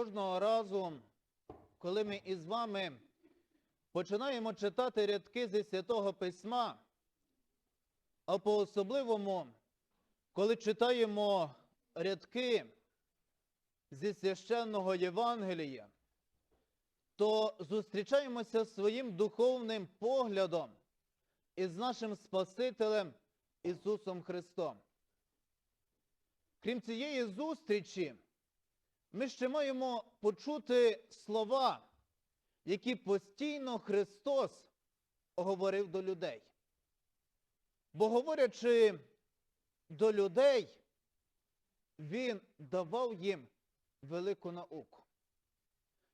Кожного разу, коли ми із вами починаємо читати рядки зі Святого Письма, а по-особливому, коли читаємо рядки зі священного Євангелія, то зустрічаємося своїм духовним поглядом із нашим Спасителем Ісусом Христом. Крім цієї зустрічі, ми ще маємо почути слова, які постійно Христос говорив до людей. Бо говорячи до людей, Він давав їм велику науку.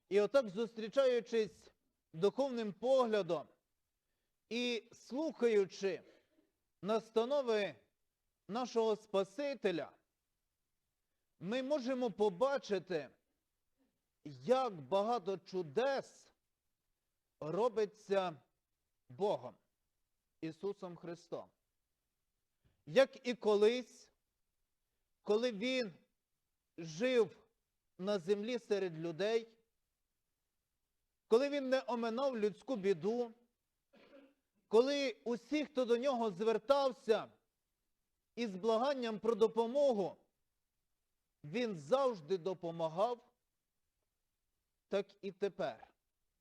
І отак, зустрічаючись духовним поглядом і слухаючи настанови нашого Спасителя, ми можемо побачити, як багато чудес робиться Богом, Ісусом Христом. Як і колись, коли Він жив на землі серед людей, коли Він не оминав людську біду, коли усі, хто до нього звертався із благанням про допомогу, він завжди допомагав, так і тепер.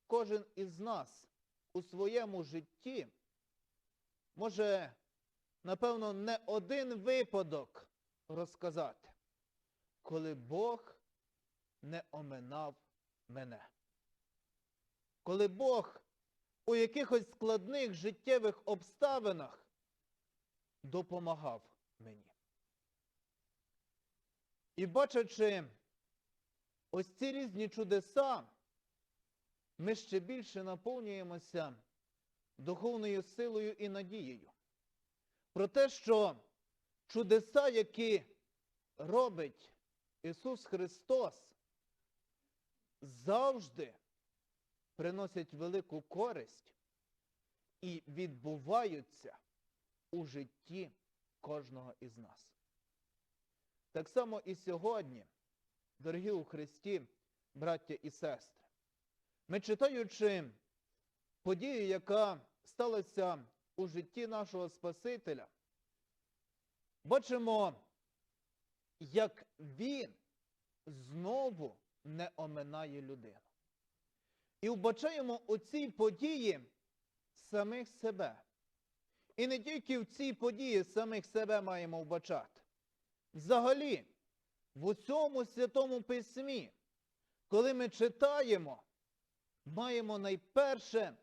Кожен із нас у своєму житті може, напевно, не один випадок розказати, коли Бог не оминав мене. Коли Бог у якихось складних життєвих обставинах допомагав мені. І бачачи ось ці різні чудеса, ми ще більше наповнюємося духовною силою і надією. Про те, що чудеса, які робить Ісус Христос, завжди приносять велику користь і відбуваються у житті кожного із нас. Так само і сьогодні, дорогі у Христі, браття і сестри, ми читаючи подію, яка сталася у житті нашого Спасителя, бачимо, як Він знову не оминає людину. І вбачаємо у цій події самих себе. І не тільки в цій події самих себе маємо вбачати. Взагалі, в усьому святому письмі, коли ми читаємо, маємо найперше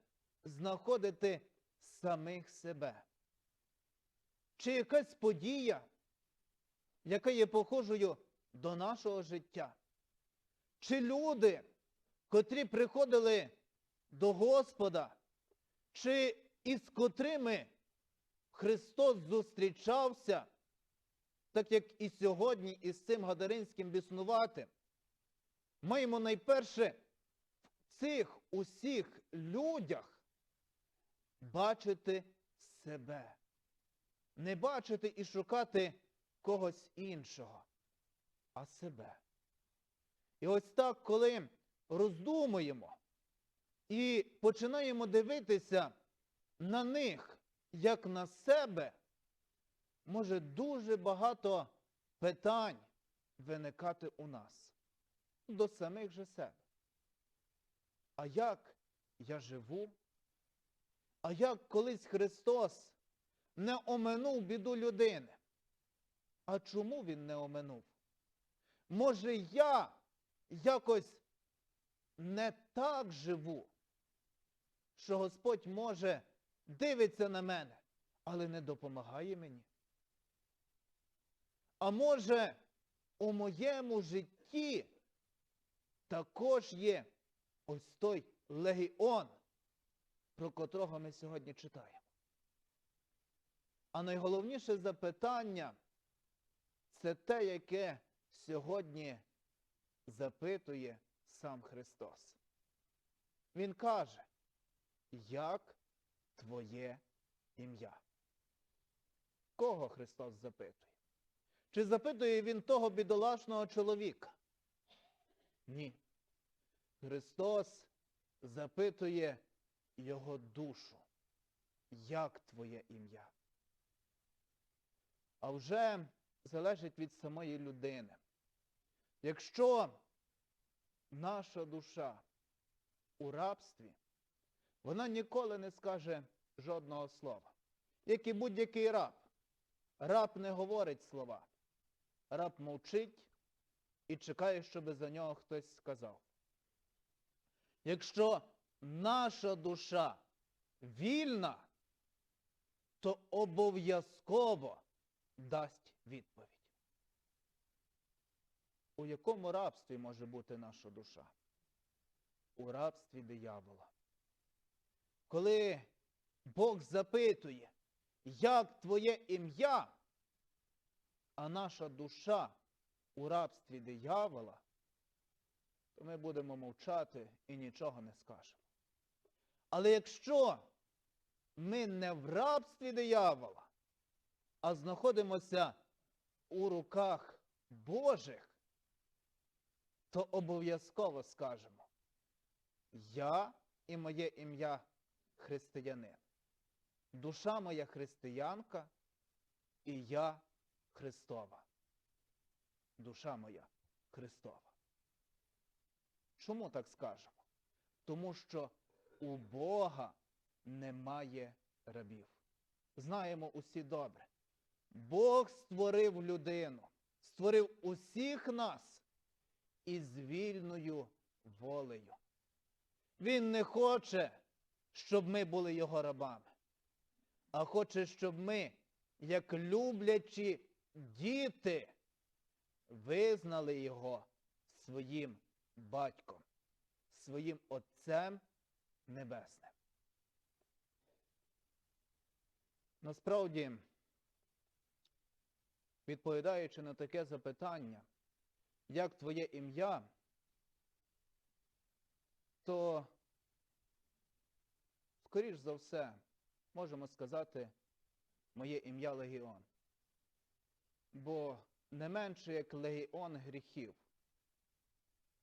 знаходити самих себе. Чи якась подія, яка є похожою до нашого життя? Чи люди, котрі приходили до Господа, чи із котрими Христос зустрічався, так як і сьогодні із цим гадаринським біснуватим, маємо найперше в цих усіх людях бачити себе. Не бачити і шукати когось іншого, а себе. І ось так, коли роздумуємо і починаємо дивитися на них, як на себе, може дуже багато питань виникати у нас до самих же себе. А як я живу? А як колись Христос не оминув біду людини? А чому Він не оминув? Може, я якось не так живу, що Господь може дивиться на мене, але не допомагає мені. А може, у моєму житті також є ось той легіон, про котрого ми сьогодні читаємо. А найголовніше запитання це те, яке сьогодні запитує сам Христос. Він каже, як твоє ім'я? Кого Христос запитує? Чи запитує він того бідолашного чоловіка? Ні. Христос запитує його душу, як твоє ім'я? А вже залежить від самої людини. Якщо наша душа у рабстві, вона ніколи не скаже жодного слова. Як і будь-який раб. Раб не говорить слова. Раб мовчить і чекає, щоб за нього хтось сказав. Якщо наша душа вільна, то обов'язково дасть відповідь. У якому рабстві може бути наша душа? У рабстві диявола. Коли Бог запитує, як твоє ім'я, а наша душа у рабстві диявола, то ми будемо мовчати і нічого не скажемо. Але якщо ми не в рабстві диявола, а знаходимося у руках Божих, то обов'язково скажемо, я і моє ім'я християнин. Душа моя християнка, і я Христова. Душа моя Христова. Чому так скажемо? Тому що у Бога немає рабів. Знаємо усі добре. Бог створив людину, створив усіх нас із вільною волею. Він не хоче, щоб ми були його рабами, а хоче, щоб ми, як люблячі діти, визнали його своїм батьком, своїм Отцем Небесним. Насправді, відповідаючи на таке запитання, як твоє ім'я, то, скоріш за все, можемо сказати, моє ім'я Легіон. Бо не менше як легіон гріхів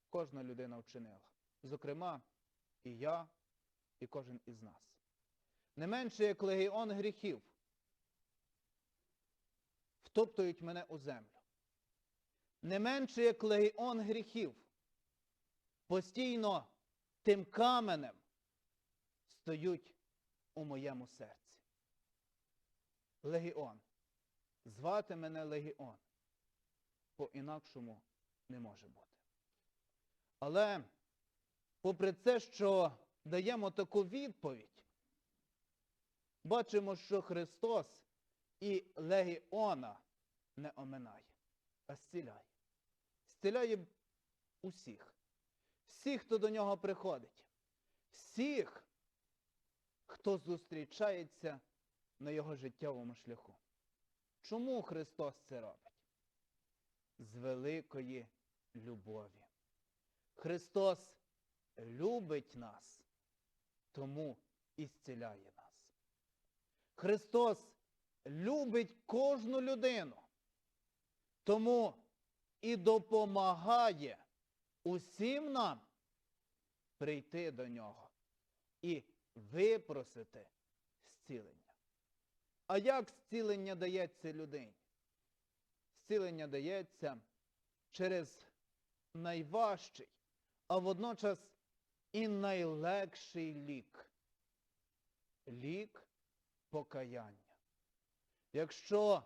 кожна людина вчинила. Зокрема, і я, і кожен із нас. Не менше як легіон гріхів втоптують мене у землю. Не менше як легіон гріхів постійно тим каменем стоють у моєму серці. Легіон. Звати мене Легіон. По-інакшому не може бути. Але, попри це, що даємо таку відповідь, бачимо, що Христос і Легіона не оминає, а зціляє. Зціляє усіх. Всіх, хто до нього приходить. Всіх, хто зустрічається на його життєвому шляху. Чому Христос це робить? З великої любові. Христос любить нас, тому і зціляє нас. Христос любить кожну людину, тому і допомагає усім нам прийти до нього і випросити зцілення. А як зцілення дається людині? Зцілення дається через найважчий, а водночас і найлегший лік. Лік покаяння. Якщо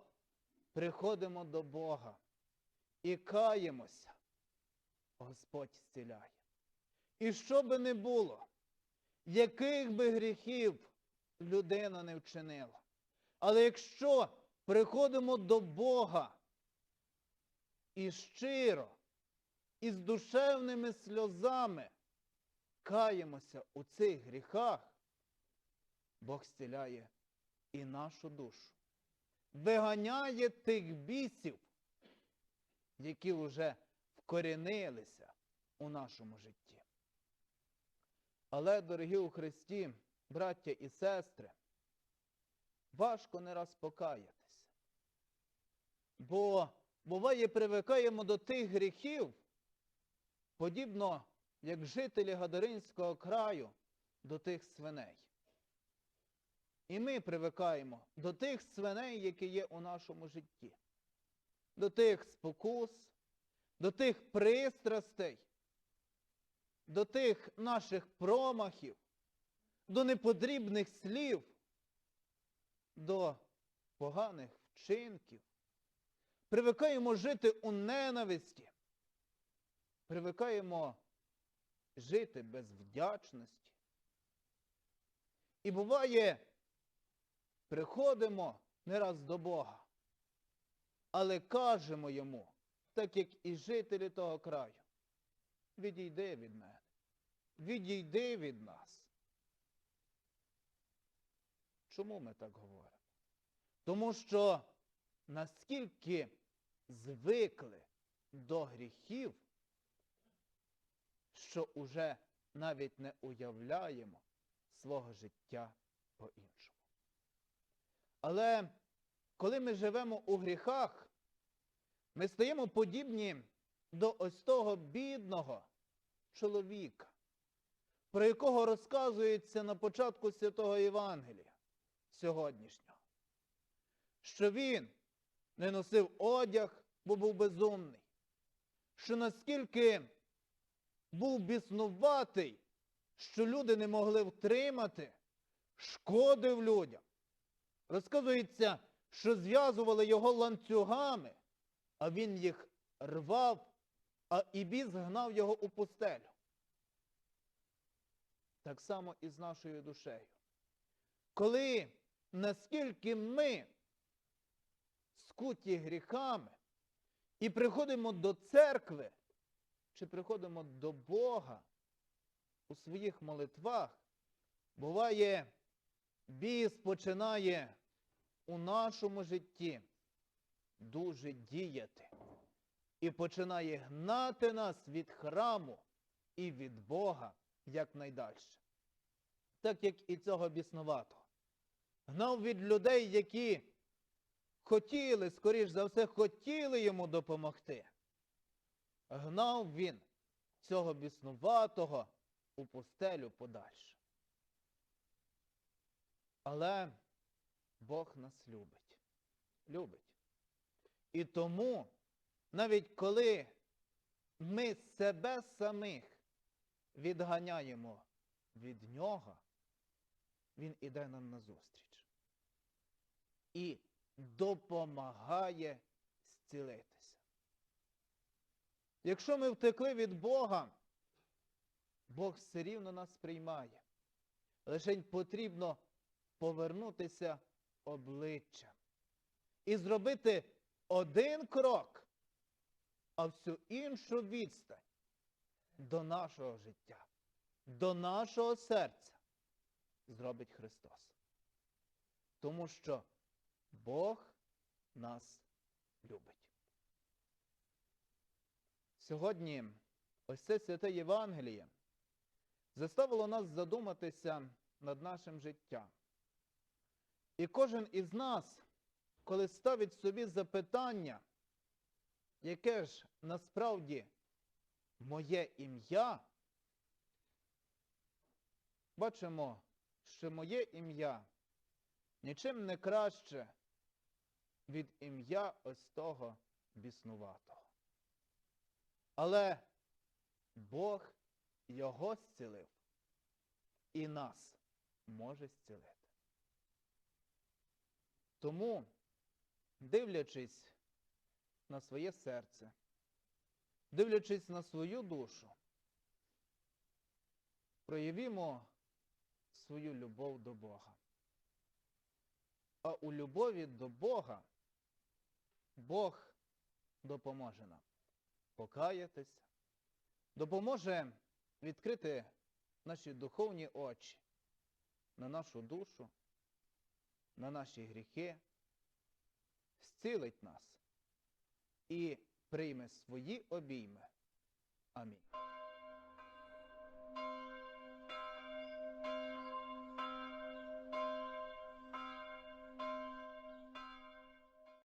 приходимо до Бога і каємося, Господь зціляє. І що би не було, яких би гріхів людина не вчинила. Але якщо приходимо до Бога і щиро, і з душевними сльозами каємося у цих гріхах, Бог зціляє і нашу душу. Виганяє тих бісів, які вже вкорінилися у нашому житті. Але, дорогі у Христі, браття і сестри, важко не раз покаятися. Бо буває привикаємо до тих гріхів, подібно як жителі Гадаринського краю до тих свиней. І ми привикаємо до тих свиней, які є у нашому житті, до тих спокус, до тих пристрастей, до тих наших промахів, до непотрібних слів, до поганих вчинків. Привикаємо жити у ненависті, привикаємо жити без вдячності. І буває, приходимо не раз до Бога, але кажемо йому, так як і жителі того краю, відійди від мене, відійди від нас. Чому ми так говоримо? Тому що наскільки звикли до гріхів, що уже навіть не уявляємо свого життя по-іншому. Але коли ми живемо у гріхах, ми стаємо подібні до ось того бідного чоловіка, про якого розказується на початку Святого Євангелія сьогоднішнього, що він не носив одяг, бо був безумний, що наскільки був біснуватий, що люди не могли втримати, шкодив людям. Розказується, що зв'язували його ланцюгами, а він їх рвав, а і біс гнав його у пустелю. Так само і з нашою душею. Коли наскільки ми скуті гріхами і приходимо до церкви, чи приходимо до Бога у своїх молитвах, буває, біс починає у нашому житті дуже діяти і починає гнати нас від храму і від Бога якнайдальше. Так як і цього біснуватого. Гнав від людей, які хотіли, скоріш за все, хотіли йому допомогти. Гнав він цього біснуватого у пустелю подальше. Але Бог нас любить. Любить. І тому, навіть коли ми себе самих відганяємо від нього, він іде нам назустріч. І допомагає зцілитися. Якщо ми втекли від Бога, Бог все рівно нас приймає. Лише потрібно повернутися обличчям і зробити один крок, а всю іншу відстань до нашого життя, до нашого серця зробить Христос. Тому що Бог нас любить. Сьогодні ось це святе Євангеліє заставило нас задуматися над нашим життям. І кожен із нас, коли ставить собі запитання, яке ж насправді моє ім'я, бачимо, що моє ім'я нічим не краще від ім'я ось того біснуватого. Але Бог його зцілив і нас може зцілити. Тому, дивлячись на своє серце, дивлячись на свою душу, проявімо свою любов до Бога. А у любові до Бога Бог допоможе нам покаятися, допоможе відкрити наші духовні очі на нашу душу, на наші гріхи, зцілить нас і прийме свої обійми. Амінь.